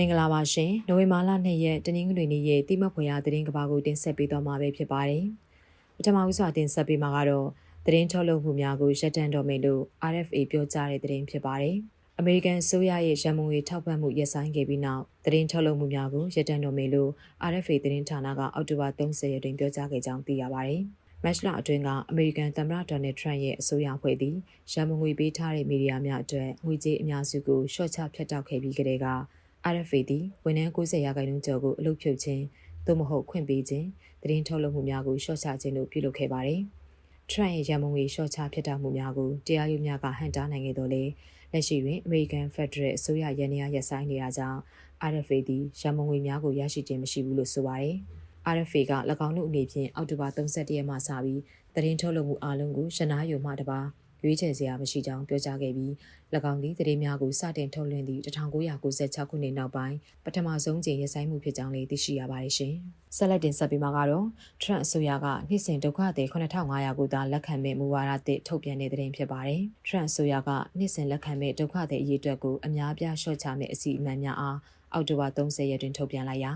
မင်္ဂလာပါရှင်နိုဝင်ဘာလ2ရက်တနင်္ဂနွေနေ့ရဲ့တိမတ်ဖွယ်ရာသတင်းကဘာကိုတင်ဆက်ပေးသွားမှာပဲဖြစ်ပါတယ်ပထမဦးစွာတင်ဆက်ပေးမှာကတော့သတင်းထုတ်လုပ်မှုများကိုရပ်တန့်တော်မယ်လို့ RFA ပြောကြားတဲ့သတင်းဖြစ်ပါတယ်အမေရိကန်ဆိုရရဲ့ရန်မုံငွေထောက်ပံ့မှုရပ်ဆိုင်းခဲ့ပြီးနောက်သတင်းထုတ်လုပ်မှုများကိုရပ်တန့်တော်မယ်လို့ RFA သတင်းဌာနကအောက်တိုဘာ30ရက်တွင်ပြောကြားခဲ့ကြောင်းသိရပါတယ်မက်ရှ်လာအတွင်းကအမေရိကန်သမ္မတဒေါ်နယ်ထရန့်ရဲ့အစိုးရဖွဲ့သည်ရန်မုံငွေပေးထားတဲ့မီဒီယာများအတွက်ငွေကြေးအများစုကိုရှော့ချဖြတ်တောက်ခဲ့ပြီးကတည်းက RFA သည်ဝန်ထမ်း90ရာခိုင်နှုန်းကျော်ကိုအလုပ်ဖြုတ်ခြင်းသို့မဟုတ်ခွင့်ပေးခြင်းသတင်းထုတ်လုပ်မှုများကိုရှော့ချခြင်းတို့ပြုလုပ်ခဲ့ပါတယ်။ Trump ရဲ့ရန်မုံငွေရှော့ချဖြစ်တာမှုများကိုတရားရုံးများကဟန်တားနိုင်ခဲ့တော်လဲလက်ရှိတွင် American Federal အစိုးရရန်ရာရပ်ဆိုင်းနေတာကြောင့် RFA သည်ရန်မုံငွေများကိုရရှိခြင်းမရှိဘူးလို့ဆိုပါတယ်။ RFA က၎င်းတို့အနေဖြင့်အောက်တိုဘာ31ရက်မှစပြီးသတင်းထုတ်လုပ်မှုအလုံးကိုရှနာယုံမှတပါ ရွေးချယ်စရာမရှိကြောင်းပြောကြားခဲ့ပြီး၎င်းသည်သတင်းများကိုစတင်ထုတ်လွှင့်သည့်1996ခုနှစ်နောက်ပိုင်းပထမဆုံးကြိမ်ရဆိုင်မှုဖြစ်ကြောင်းလည်းသိရှိရပါတယ်ရှင်။ဆက်လက်တင်ဆက်ပေးမှာကတော့ Trump အစိုးရကနှစ်စဉ်ဒုက္ခသည်9500ကိုသာလက်ခံမဲ့မူဝါဒသစ်ထုတ်ပြန်တဲ့သတင်းဖြစ်ပါတယ်။ Trump အစိုးရကနှစ်စဉ်လက်ခံမဲ့ဒုက္ခသည်အရေးအတွက်ကိုအများပြားလျှော့ချမဲ့အစီအမံများအားအောက်တိုဘာ30ရက်တွင်ထုတ်ပြန်လိုက်ရာ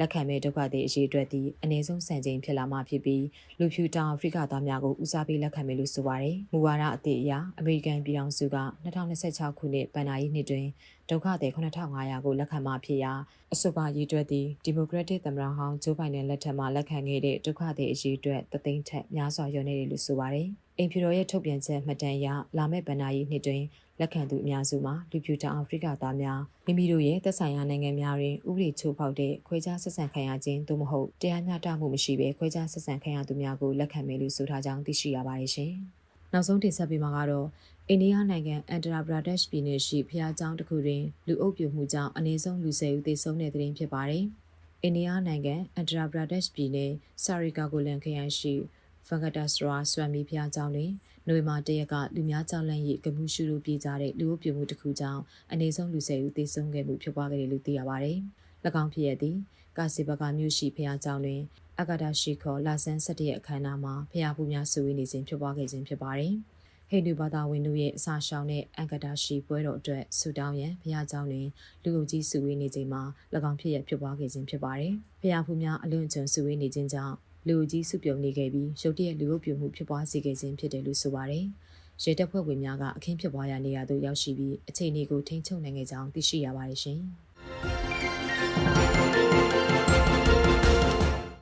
လက်ခံမဲ့ဒုက္ခသည်အရေးအတွက်ဒီအနည်းဆုံးစံချိန်ဖြစ်လာမှဖြစ်ပြီးလူဖြူတောင်အာဖရိကသားများကိုဦးစားပေးလက်ခံမယ်လို့ဆိုပါတယ်။မူဝါဒအသစ်အရအမေရိကန်ပြည်ထောင်စုက2026ခုနှစ်ဗန်နာရီနှစ်တွင်ဒုက္ခသည်9500ကိုလက်ခံမှဖြစ်ရာအဆိုပါရည်တွက်သည့်ဒီမိုကရက်တစ်သမ္မတဟောင်းဂျိုးဘိုင်ဒန်လက်ထက်မှလက်ခံခဲ့တဲ့ဒုက္ခသည်အရေးအတွက်တသိန်းထက်များစွာလျော့နေတယ်လို့ဆိုပါတယ်။ အိမ်ဖြူတော်ရဲ့ထုတ်ပြန်ချက်မှတ်တမ်းအရလာမယ့်ဗန်နာရီနှစ်တွင်လက်ခံသူအများစုမှာလူဖြူတောင်အာဖရိကသားများမိမိတို့ရဲ့သက်ဆိုင်ရာနိုင်ငံများတွင်ဥပဒေချိုးဖောက်တဲ့ခွဲခြားဆက်ဆံခံရခြင်းသို့မဟုတ်တရားမျှတမှုမရှိဘဲခွဲခြားဆက်ဆံခံရသူများကိုလက်ခံမယ်လို့ဆိုထားကြောင်းသိရှိရပါတယ်ရှင်။နောက်ဆုံးတင်ဆက်ပေးမှာကတော့အိန္ဒိယနိုင်ငံအန်ဒရာဘရာဒက်ရှ်ပြည်နယ်ရှိဖျားကျောင်းတစ်ခုတွင်လူအုပ်ပြိုမှုကြောင့်အနည်းဆုံးလူ၁၀ဦးသေဆုံးတဲ့တဲ့တင်ဖြစ်ပါတယ်။အိန္ဒိယနိုင်ငံအန်ဒရာဘရာဒက်ရှ်ပြည်နယ်ဆာရီကာဂိုလန်ခရိုင်ရှိ ဖန်ကတာစရာဆွမ်မီဖျားကျောင်းတွင်နိုဝင်ဘာ၁ရက်ကလူများကြောက်လန့်၍ကမှုရှုလို့ပြေးကြတဲ့လူအုပ်ပြိုမှုတစ်ခုကြောင့်အနည်းဆုံးလူ၁၀ဦးသေဆုံးခဲ့မှုဖြစ်ပွားခဲ့တယ်လို့သိရပါတယ်။၎င်းဖြစ်ရသည်ကာစီဘကမြို့ရှိဖျားကျောင်းတွင်အဂဒါရှိခေါ်လာဆန်း၁၁ရက်အခမ်းအနားမှာဖျားผู้များစုဝေးနေခြင်းဖြစ်ပွားခဲ့ခြင်းဖြစ်ပါတယ်။ဟိန္ဒူဘာသာဝင်တို့ရဲ့အစာရှောင်တဲ့အင်္ဂဒါရှိပွဲတော်အတွက်ဆူတောင်းရန်ဘုရားကျောင်းတွင်လူအုပ်ကြီးစုဝေးနေချိန်မှာ၎င်းဖြစ်ရဖြစ်ပွားခဲ့ခြင်းဖြစ်ပါတယ်။ဘုရားဖူးများအလွန်ကျွံစုဝေးနေခြင်းကြောင့် လူကြီးစုပြုံနေခဲ့ပြီးရုတ်တရက်လူအုပ်ပြုံမှုဖြစ်ပွားစေခဲ့ခြင်းဖြစ်တယ်လို့ဆိုပါတယ်။ရဲတပ်ဖွဲ့ဝင်များကအခင်းဖြစ်ပွားရာနေရာသို့ရောက်ရှိပြီးအခြေအနေကိုထိန်းချုပ်နိုင်ခဲ့ကြောင်းသိရှိရပါတယ်ရှင်။